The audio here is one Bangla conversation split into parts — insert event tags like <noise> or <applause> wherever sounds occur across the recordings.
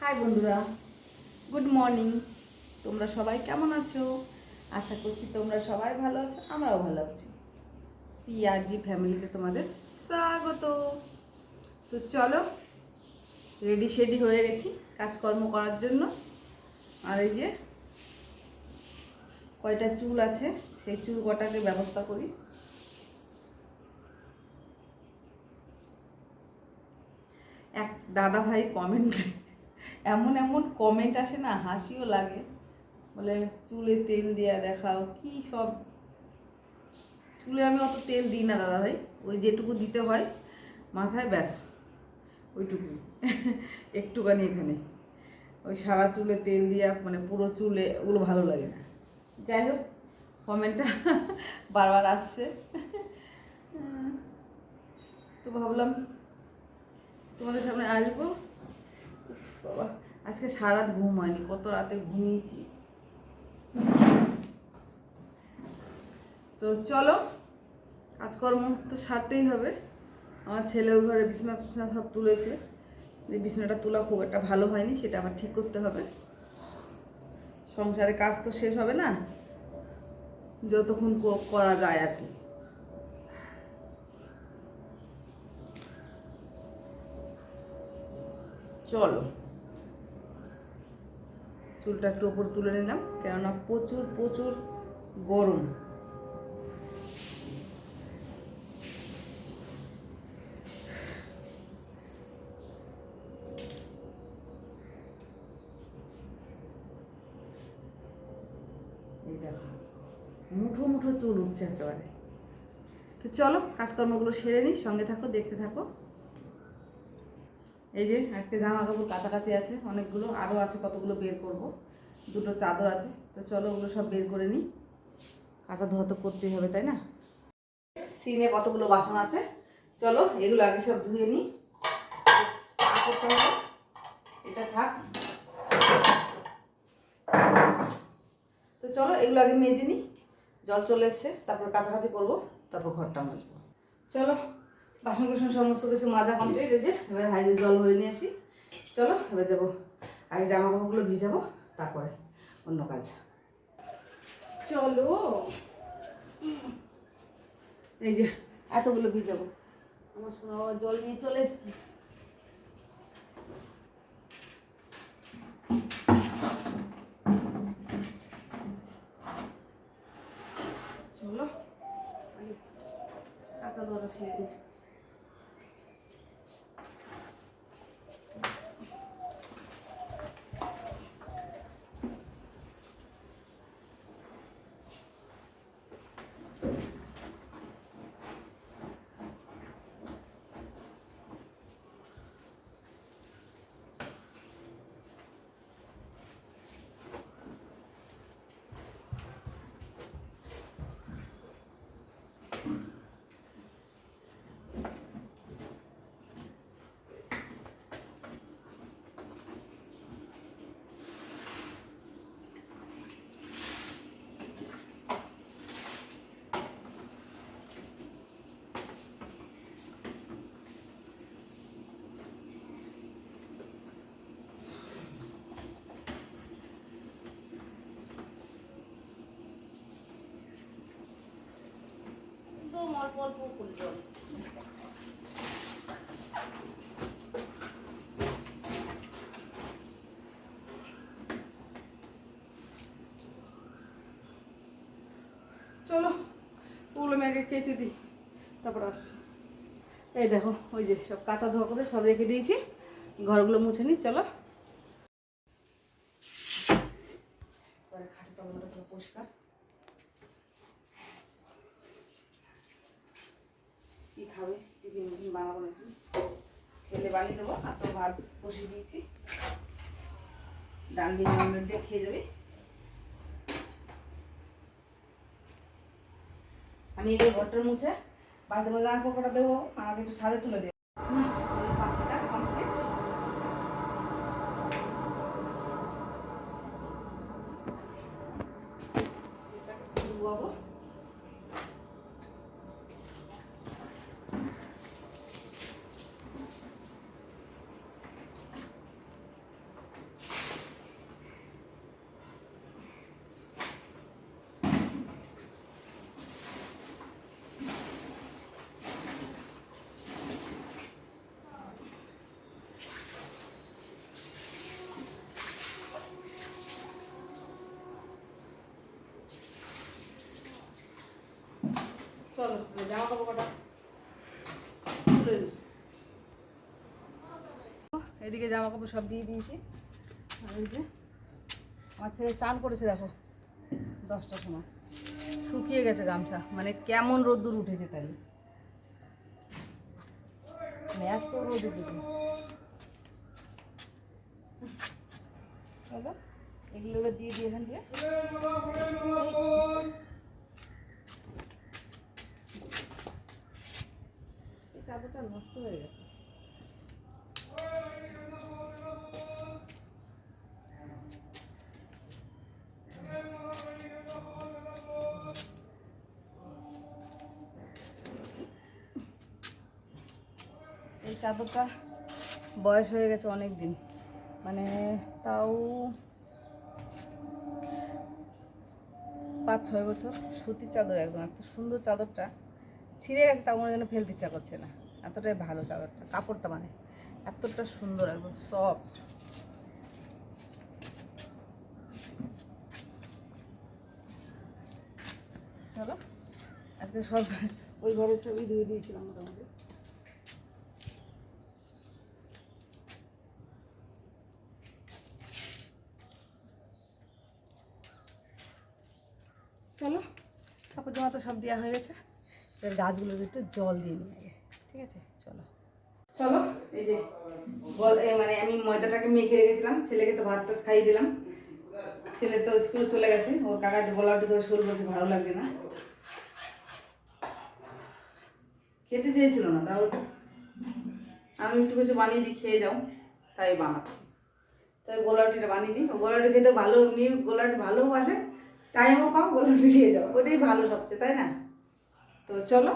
হাই বন্ধুরা, গুড মর্নিং। তোমরা সবাই কেমন আছো? আশা করছি তোমরা সবাই ভালো আছো, আমরাও ভালো আছি। পিআরজি ফ্যামিলিতে তোমাদের স্বাগত। তো চলো, রেডি শেডি হয়ে গেছি কাজকর্ম করার জন্য। আর এই যে কয়টা চুল আছে, সেই চুল কটাকে ব্যবস্থা করি এক দাদা ভাই কমেন্ট এমন এমন কমেন্ট আসে না, হাসিও লাগে। বলে, চুলে তেল দেওয়া দেখাও, কি সব? চুলে আমি অত তেল দিই না দাদা ভাই ওই যেটুকু দিতে হয়, মাথায় ব্যাস ওইটুকু একটুখানি এখানে। ওই সারা চুলে তেল দিয়া মানে পুরো চুলে, ওগুলো ভালো লাগে না। যাই হোক কমেন্টটা বারবার আসছে। তো ভাবলাম তোমাদের সামনে আসব? বাবা, আজকে সারা ঘুম হয়নি, কত রাতে ঘুমিয়েছি। তো চলো, কাজকর্ম তো সারতেই হবে। আমার ছেলেও ঘরে বিছনা টিছনা সব তুলেছে। যে বিছনাটা তোলা খুব একটা ভালো হয়নি, সেটা আবার ঠিক করতে হবে। সংসারে কাজ তো শেষ হবে না। যতক্ষণ করা যায় আর কি। চলো। চুলটা একটু ওপর তুলে নিলাম, কেননা প্রচুর প্রচুর গরম। এই দেখো, মুঠো মুঠো চুল উঠছে একেবারে। তো চলো, কাজকর্মগুলো সেরে নিই, সঙ্গে থাকো, দেখতে থাকো। এই যে, আজকে জামা কাপড় কাছাকাছি আছে, অনেকগুলো আরও আছে, কতগুলো বের করব। দুটো চাদর আছে, তো চলো ওগুলো সব বের করে নিই। কাঁচা ধোয়া তো করতেই হবে, তাই না? সিনে কতগুলো বাসন আছে, চলো এগুলো আগে সব ধুয়ে নিই। এটা থাক। তো চলো এগুলো আগে মেজে নিই, জল চলে এসছে, তারপর কাছাকাছি করব, তারপর ঘরটা মাজবো। চলো। বাসন কুসন সমস্ত কিছু মাজা কমপ্লিট হয়েছে। এবার হাইজে জল ভরে নিয়ে আসি। চলো, এবার যাব। আগে জামা কাপড়গুলো ভিজাবো, তারপরে অন্য কাজ। চলো। এই যে, এতগুলো ভিজাবো। আমার সোনা জল নিয়ে চলে এসছে। চলো। কাঁচা ধরা সেরে দিই একদম অল্প করে জল চলো ওগুলো আমি আগে কেচে দিই। তারপর আসছি। এই দেখো, ওই যে সব কাঁচা ধোয়া করে সব রেখে দিয়েছি। ঘরগুলো মুছে নিই, চলো এবারে খাটের তলাটা পুরো পরিষ্কার কি খাবে টিফিন মিফিন বানাবো নাকি খেলে বানিয়ে দেবো আর তো ভাত বসে দিয়েছি। ডাল দিয়ে অমলেট দিয়ে খেয়ে যাবে। আমি এই ঘরটার মুছে বাদে মধ্যে কাপড়টা দেবো আমাকে একটু সাদে তুলে দেবো। এদিকে জামা কাপড় সব দিয়ে দিয়েছি। এই যে আমার ছেলে চান করেছে, দেখো, দশটার সময়। শুকিয়ে গেছে গামছা। মানে কেমন রোদ্দুর উঠেছে তাই। মানে এত উঠেছে। এগুলো দিয়ে দিয়ে এখান দিয়ে চাদরটা নষ্ট হয়ে গেছে। এই চাদরটা বয়স হয়ে গেছে অনেক দিন মানে তাও পাঁচ ছয় বছর। সুতির চাদর একদম, এত সুন্দর চাদরটা। ছিঁড়ে গেছে, তাও মনে যেন ফেলতে ইচ্ছা করছে না। এতটাই ভালো চাদরটা কাপড়টা মানে এতটা সুন্দর, একদম সফট চলো, আজকে সব <laughs> ওই ঘরের ছবি ধুয়ে দিয়েছিলাম মোটামুটি। চলো, কাপড় জামা তো সব দেওয়া হয়ে গেছে। এবার গাছগুলোতে একটু জল দিয়ে নিই আগে। ঠিক আছে? চলো। চলো এই যে বল মানে আমি ময়দাটাকে মেখে রেখেছিলাম ছেলেকে তো ভাতটা খাইয়ে দিলাম। ছেলে তো স্কুল চলে গেছে ওর কাকাটি বলাটি করে শোল বলছে ভালো লাগছে না। খেতে চেয়েছিল না তাও আমি একটু কিছু বানিয়ে দিই খেয়ে যাও তাই বানাচ্ছি। তাই গোলাটিটা বানিয়ে দিই। ও গোলাটি খেতে ভালো এমনি গোলাটি ভালোবাসে টাইমও কম গোলাটি খেয়ে যাও। ওটাই ভালো সবচেয়ে তাই না? তো চলো।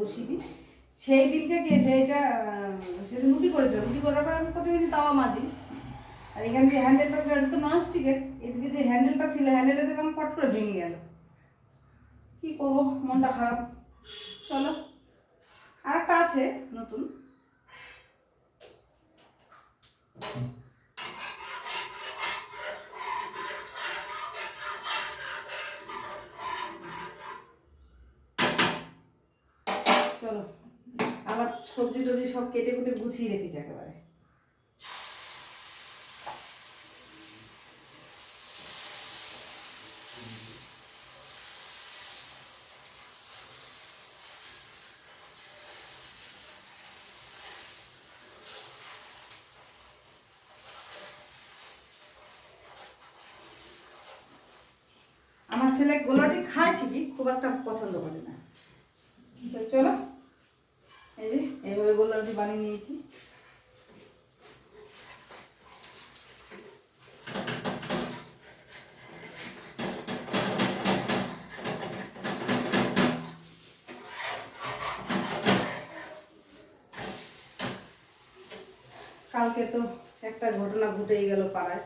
বসিয়ে সেই দিনকে কে, সেইটা সেদিন রুটি করেছিল রুটি করার পর আমি প্রতিদিন তাওয়া মাজি। আর এখানে যে হ্যান্ডেলটা ছিল তো নন স্টিকের এদিকে যে হ্যান্ডেলটা ছিল হ্যান্ডেলটা দেখলাম পট করে ভেঙে গেল। কি করব? মনটা খারাপ। চলো। আর একটা আছে নতুন চলো আমার সবজি টবজি সব কেটে কুটে গুছিয়ে রেখেছি একেবারে। আমার ছেলে গোলাটি খায় ঠিকই, খুব একটা পছন্দ করে না। চলো এই যে এইভাবে গোলাটি বানিয়ে নিয়েছি। কালকে তো একটা ঘটনা ঘটেই গেল পাড়ায়।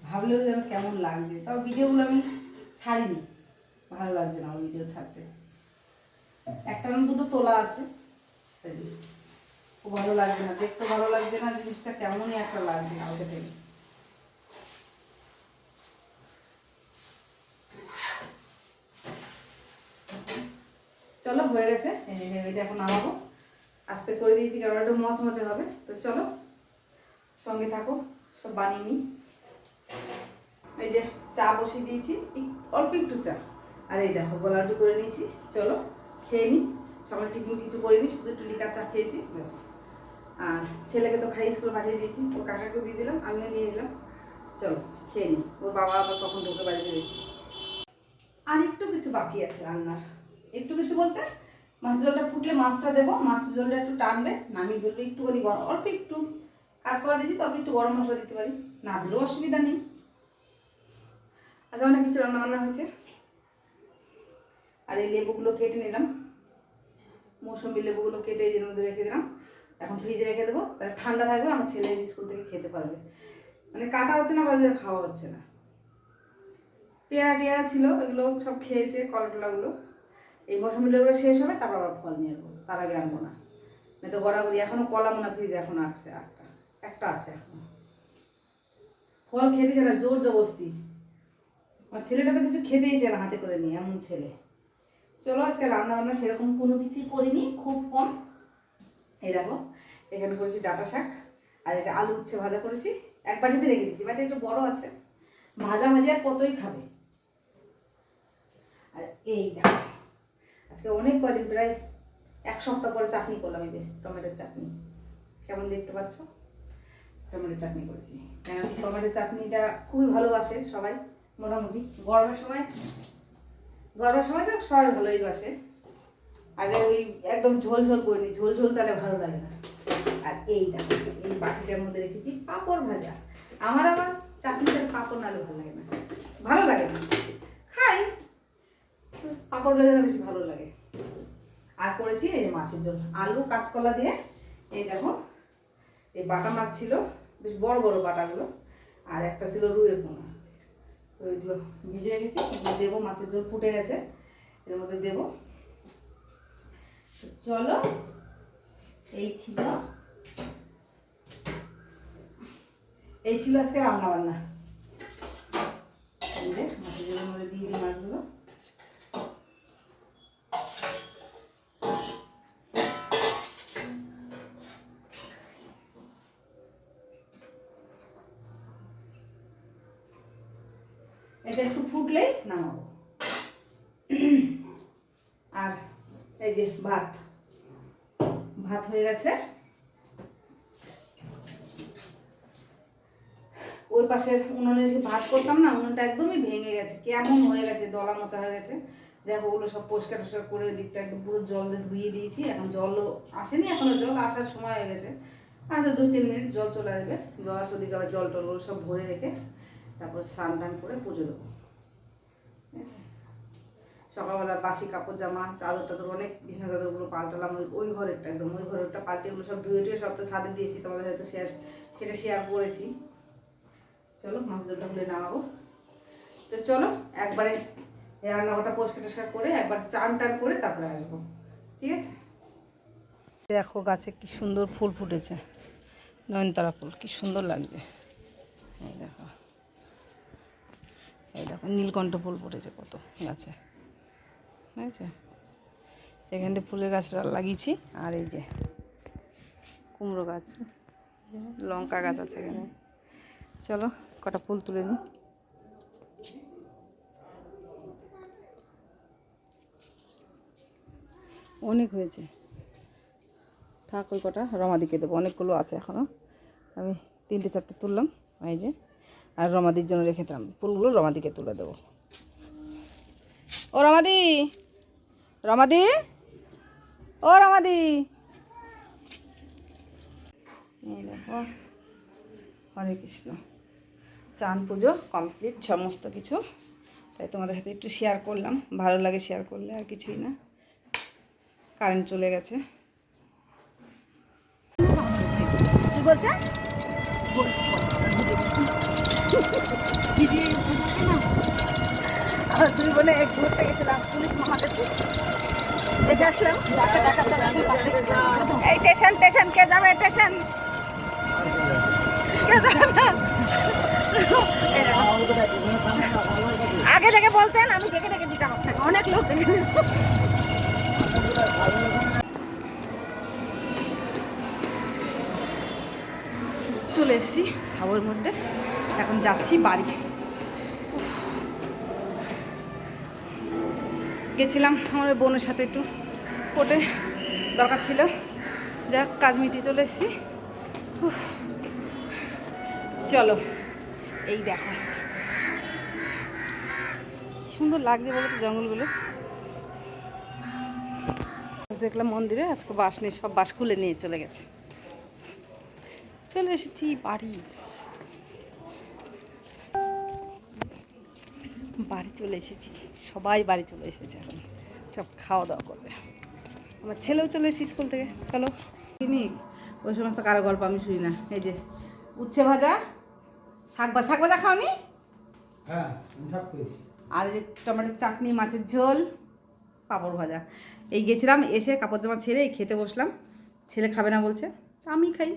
ভাবলেও যেন কেমন লাগছে। তাও ভিডিওগুলো আমি ছাড়িনি। ভালো লাগছে না ভিডিও ছাড়তে। একটা দুটো তোলা আছে। খুব ভালো লাগছে না, দেখতে ভালো লাগছে না, জিনিসটা কেমনই একটা লাগছে কালকে থেকে চলো, হয়ে গেছে এটা এখন নামাবো। আস্তে করে দিয়েছি, কারণ একটু মচমচে হবে। তো চলো, সঙ্গে থাকো, সব বানিয়ে নিই। এই যে চা বসিয়ে দিয়েছি অল্প একটু চা। আর এই দেখো গোলাটি করে নিয়েছি। চলো, খেয়ে নিই। সকালে টিফিন কিছু করিনি, শুধু একটু লিকার চা খেয়েছি, ব্যাস। আর ছেলেকে তো খাই, স্কুল পাঠিয়ে দিয়েছি, ওর কাকাকেও দিয়ে দিলাম, আমিও নিয়ে নিলাম। চলো, খেয়ে নিই ওর বাবা আবার কখন ঢোকে বাড়িতে দেখি আর একটু কিছু বাকি আছে রান্নার। একটু কিছু বলতে মাছ জলটা ফুটলে মাছটা দেবো, মাছের জলটা একটু টানবে নামিয়ে বলব একটুখানি গরম, অল্প একটু কাজ করা দিয়েছি তবে একটু গরম মশলা দিতে পারি। না দিলেও অসুবিধা নেই। আচ্ছা অনেক কিছু রান্না বান্না হয়েছে। আর এই লেবুগুলো কেটে নিলাম। মৌসুমি লেবুগুলো কেটে এই মধ্যে রেখে দিলাম। এখন ফ্রিজে রেখে দেবো। তাহলে ঠান্ডা থাকবে, আমার ছেলে স্কুল থেকে খেতে পারবে। মানে কাটা হচ্ছে না বাজারে খাওয়া হচ্ছে না। পেয়ারা টেয়ারা ছিল, এগুলো সব খেয়েছে কলাটলাগুলো এই মৌসুমি লেবুটা শেষ হবে, তারপর আবার ফল নিয়ে আসব। তার আগে আনব না। না তো গড়াগড়ি এখনও কলা মনে ফ্রিজে এখন আছে একটা একটা আছে এখন। ফল খেতে না, জোর জবস্তি আমার ছেলেটা তো কিছু খেতেই চায় না হাতে করে নিয়ে, এমন ছেলে। চলো আজকে রান্না বান্না সেরকম কোনো কিছুই করিনি, খুব কম। এই দেখো, এখানে করেছি ডাটা শাক, আর এটা আলু উচ্ছে ভাজা করেছি। এক বাটিতে রেখে দিয়েছি বাটি একটু বড় আছে। ভাজা ভাজা আর কতই খাবে? আর এই দেখো, আজকে অনেক কদিন, প্রায় এক সপ্তাহ পরে চাটনি করলাম এই যে, টমেটোর চাটনি। কেমন দেখতে পাচ্ছ? টমেটো চাটনি করেছি। কেন টমেটো চাটনিটা খুবই ভালোবাসে সবাই, মোটামুটি, গরমের সময়। গরমের সময় তো সবাই ভালোই বাসে। আর ওই একদম ঝোল ঝোল করিনি, ঝোল ঝোল তাহলে ভালো লাগে না। আর এই দেখো, এই বাটিটার মধ্যে রেখেছি পাঁপড় ভাজা। আমার আবার চাটনি সাথে পাঁপড় নালে ভালো লাগে না। ভালো লাগে না। খাই পাঁপড় ভাজা বেশি ভালো লাগে। আর করেছি এই মাছের ঝোল, আলু কাঁচকলা দিয়ে, এই দেখো, এই বাটা মাছ ছিল, বেশ বড় বড় বাটাগুলো, আর একটা ছিল রুইয়ের পোনা। তো এগুলো ভিজে রেখেছি দেবো, মাছের জল ফুটে গেছে, এর মধ্যে দেবো। চলো, এই ছিল এই ছিল আজকে রান্না বান্না পাশের উনুনে যে ভাত করতাম না, উনুনটা একদমই ভেঙে গেছে, কেমন হয়ে গেছে, দলা মোচা হয়ে গেছে। যাই হোক, ওগুলো সব পরিষ্কার টস্কার করে দিকটা একদম পুরো জল দিয়ে ধুয়ে দিয়েছি, এখন জলও আসেনি এখনও জল আসার সময় হয়ে গেছে। আর তো দু তিন মিনিট জল চলে আসবে, জল আসলে ওদিকে আবার জল টলগুলো সব ভরে রেখে তারপর স্নান টান করে পুজো দেবো। সকালবেলা বাসি কাপড় জামা, চাদর টাদর অনেক, বিছানা চাদরগুলো পাল্টালাম, ওই ওই ঘরেরটা একদম, ওই ঘরেরটা পাল্টে ওগুলো সব ধুয়ে টুয়ে সব তো ছাদে দিয়েছি, তোমাদের হয়তো শেয়ার সেটা শেয়ার করেছি। চলো মাছ খুলে নামাবো। তো চলো, একবারে রান্নাঘরটা পরিষ্কার টস্কার করে একবার চান টান করে তারপরে আসব। ঠিক আছে? দেখো গাছে কি সুন্দর ফুল ফুটেছে। নয়নতারা ফুল, কি সুন্দর লাগছে। এই দেখো। এই দেখো, নীলকণ্ঠ ফুল ফুটেছে কত গাছে। বুঝেছে সেখান থেকে ফুলের গাছ লাগিয়েছি। আর এই যে, কুমড়ো গাছ, লঙ্কা গাছ আছে এখানে। চলো কটা ফুল তুলে নিই। অনেক হয়েছে। থাক, ওই কটা রমাদিকে দেবো, অনেকগুলো আছে এখনও আমি তিনটে, চারটে তুললাম, এই যে। আর রমাদির জন্য রেখে দিলাম, ফুলগুলো রমাদিকে তুলে দেবো। ও রমাদি! রমাদি! ও রমাদি! দেখো, হরে কৃষ্ণ। চান পুজো কমপ্লিট সমস্ত কিছু। তাই তোমাদের সাথে একটু শেয়ার করলাম। ভালো লাগে শেয়ার করলে আর কিছুই না। কারেন্ট চলে গেছে। কি বলছে? আর দুই বোনে এক ঘুরতে গেছিলাম পুলিশ মহাদেবপুর দেখে আসলাম। এই স্টেশন স্টেশন কে যাবে স্টেশন কে যাবে? না? দেখো। আগে থেকে বলতেন, আমি ডেকে ডেকে দিতাম অনেক লোক দিত। চলে এসেছি সাবর মধ্যে এখন যাচ্ছি বাড়ি গেছিলাম আমার বোনের সাথে একটু কোর্টে দরকার ছিল যাক কাজ মিটিয়ে চলে এসেছি। চলো এই দেখো। সুন্দর লাগছে বলো তো জঙ্গলগুলো। দেখলাম মন্দিরে, আজকে বাস নেই সব বাস খুলে নিয়ে চলে গেছে। চলে এসেছি বাড়ি। বাড়ি চলে এসেছি। সবাই বাড়ি চলে এসেছে এখন। সব খাওয়া দাওয়া করবে। আমার ছেলেও চলে এসেছি স্কুল থেকে। চলো। তিনি ওই সমস্ত কারও গল্প আমি শুনি না। এই যে, উচ্ছে ভাজা শাক ভাজা শাক ভাজা খাওনি? হ্যাঁ আমি সব পেয়েছি আর এই যে টমেটোর চাটনি মাছের ঝোল পাঁপড় ভাজা। এই গেছিলাম এসে কাপড় জামা ছেড়ে এই খেতে বসলাম। ছেলে খাবে না বলছে আমি খাই।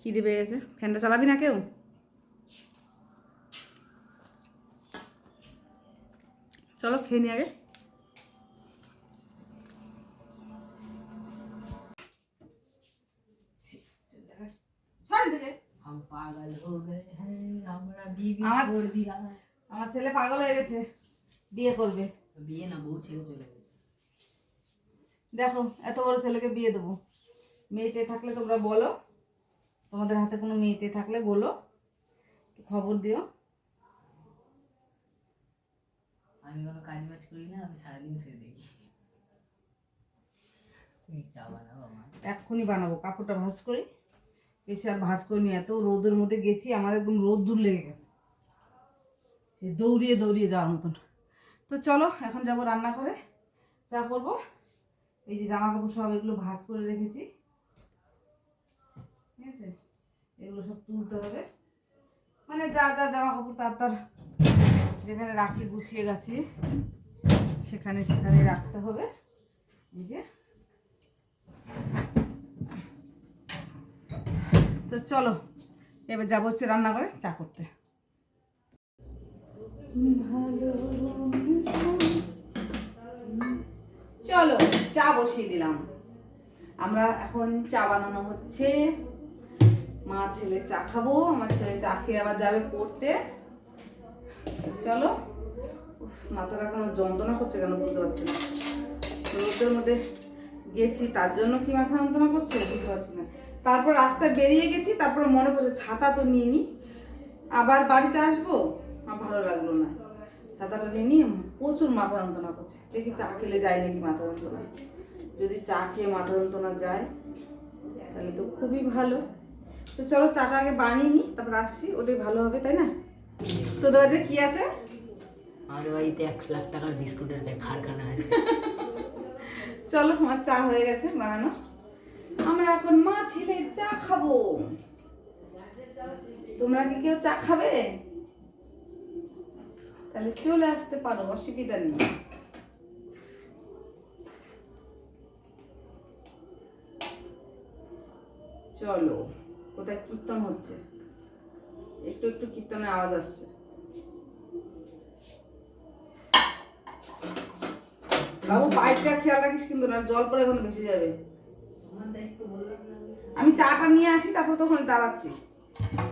খিদে পেয়ে গেছে ফ্যানটা চালাবি না কেউ? চলো খেয়ে নি আগে। हम पागल हो गए हैं আমরা বিবি আমার- করে দিয়া আমার ছেলে পাগল হয়ে গেছে বিয়ে করবে বিয়ে না বউ ছেড়ে চলে গেছে দেখো এত বড় ছেলেকে বিয়ে দেবো মেয়েটে থাকলে তোমরা বলো তোমাদের হাতে কোনো মেয়েটে থাকলে বলো খবর দিও আমি কোনো কাজ বাজ করি না আমি সারাদিন শুয়ে দেখি তুমি চা বানাবো আমার এক্ষুনি বানাবো কাপড়টা ভাঁজ করি এসে আর ভাঁজ করে নিয়ে এত রোদের মধ্যে গেছি, আমার একদম রোদ দূর লেগে গেছে। দৌড়িয়ে দৌড়িয়ে যাওয়ার মতন। তো চলো, এখন যাব রান্না করে। যা করব, এই যে জামা কাপড় সব এগুলো ভাঁজ করে রেখেছি। ঠিক আছে? এগুলো সব তুলতে হবে। মানে যার যার জামা কাপড় তার তার যেখানে রাখি গুছিয়ে গেছি, সেখানে সেখানে রাখতে হবে। এই যে। তো চলো, এবার যাব হচ্ছে রান্না করে চা করতে। চলো, চা বসিয়ে দিলাম। আমরা এখন চা বানানো হচ্ছে। মা ছেলে চা খাব, আমার ছেলে চা খেয়ে আবার যাবে পড়তে। চলো। মাথাটা কোনো যন্ত্রণা করছে কেন বুঝতে পারছি না। রোদের মধ্যে গেছি, তার জন্য কি মাথা যন্ত্রণা করছে বুঝতে পারছি না। তারপর রাস্তায় বেরিয়ে গেছি তারপর মনে পড়ছে ছাতা তো নিয়ে নিই আবার বাড়িতে আসব? আমার ভালো লাগল না। ছাতাটা নিয়ে নিয়ে প্রচুর মাথা যন্ত্রণা করছে। দেখি চা খেলে যায় নাকি মাথা যন্ত্রণা? যদি চা খেয়ে মাথা যন্ত্রণা যায় তাহলে তো খুবই ভালো। তো চলো চাটা আগে বানিয়ে নিই তারপর আসছি ওটাই ভালো হবে তাই না? তোদের বাড়িতে কি আছে? আমাদের বাড়িতে এক লাখ টাকার বিস্কুটের কারখানা আছে। <laughs> চলো আমার চা হয়ে গেছে বানানো। আমরা এখন মা ছেলে চা খাব। তোমরা কি কেউ চা খাবে? তাহলে চলে আসতে পারো, অসুবিধা নেই। চলো, কোথায় কীর্তন হচ্ছে? একটু একটু কীর্তনের আওয়াজ আসছে। বাবু পাইপটা খেয়াল রাখিস কিন্তু না, জল পরে এখন ভেসে যাবে। আমি চাটা নিয়ে আসি, তারপর তখন দাঁড়াচ্ছি।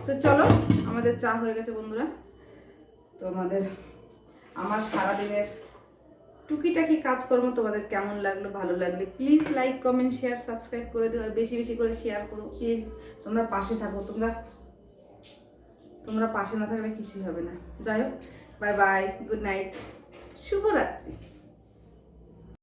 তো চলো, আমাদের চা হয়ে গেছে বন্ধুরা। তো আমাদের, আমার সারাদিনের টুকিটাকি কাজকর্ম তোমাদের কেমন লাগল, ভালো লাগলে please like comment share subscribe করে দিও, আর বেশি বেশি করে শেয়ার করো প্লিজ তোমরা পাশে থাকো, তোমরা তোমরা পাশে না থাকলে কিছুই হবে না। যাই হোক বাই বাই গুড নাইট শুভরাত্রি।